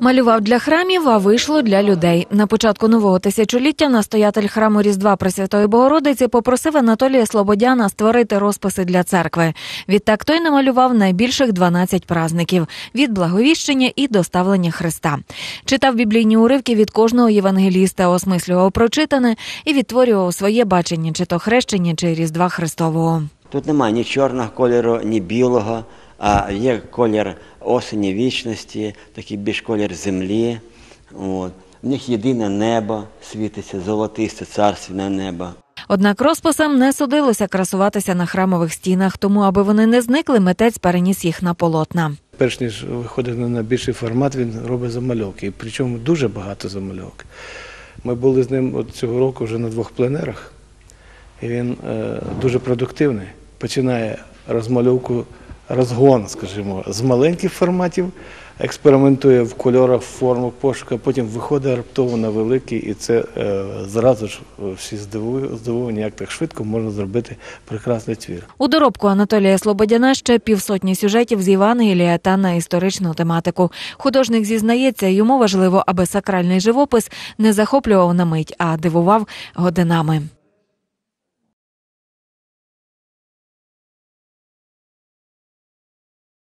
Малював для храмів, а вийшло для людей. На початку нового тисячоліття настоятель храму Різдва Пресвятої Богородиці попросив Анатолія Слободяна створити розписи для церкви. Відтак той намалював найбільших 12 празників від благовіщення і доставлення Христа. Читав біблійні уривки від кожного євангеліста, осмислював прочитане і відтворював своє бачення, чи то хрещення, чи Різдва Христового. Тут немає ні чорного кольору, ні білого, а є колір осені вічності, такий більш колір землі. От. В них єдине небо світиться, золотисте царственне небо. Однак розписам не судилося красуватися на храмових стінах, тому аби вони не зникли, митець переніс їх на полотна. Перш ніж виходить на більший формат, він робить замальовки. І причому дуже багато замальовок. Ми були з ним от цього року вже на двох пленерах, і він е, дуже продуктивний. Починає розмальовку, розгон, скажімо, з маленьких форматів, експериментує в кольорах, формах пошуку, потім виходить раптово на великий, і це е, зразу ж всі здивують- здивовані, як так швидко можна зробити прекрасний твір. У доробку Анатолія Слободяна ще півсотні сюжетів з Євангелія та на історичну тематику. Художник зізнається, йому важливо, аби сакральний живопис не захоплював на мить, а дивував годинами.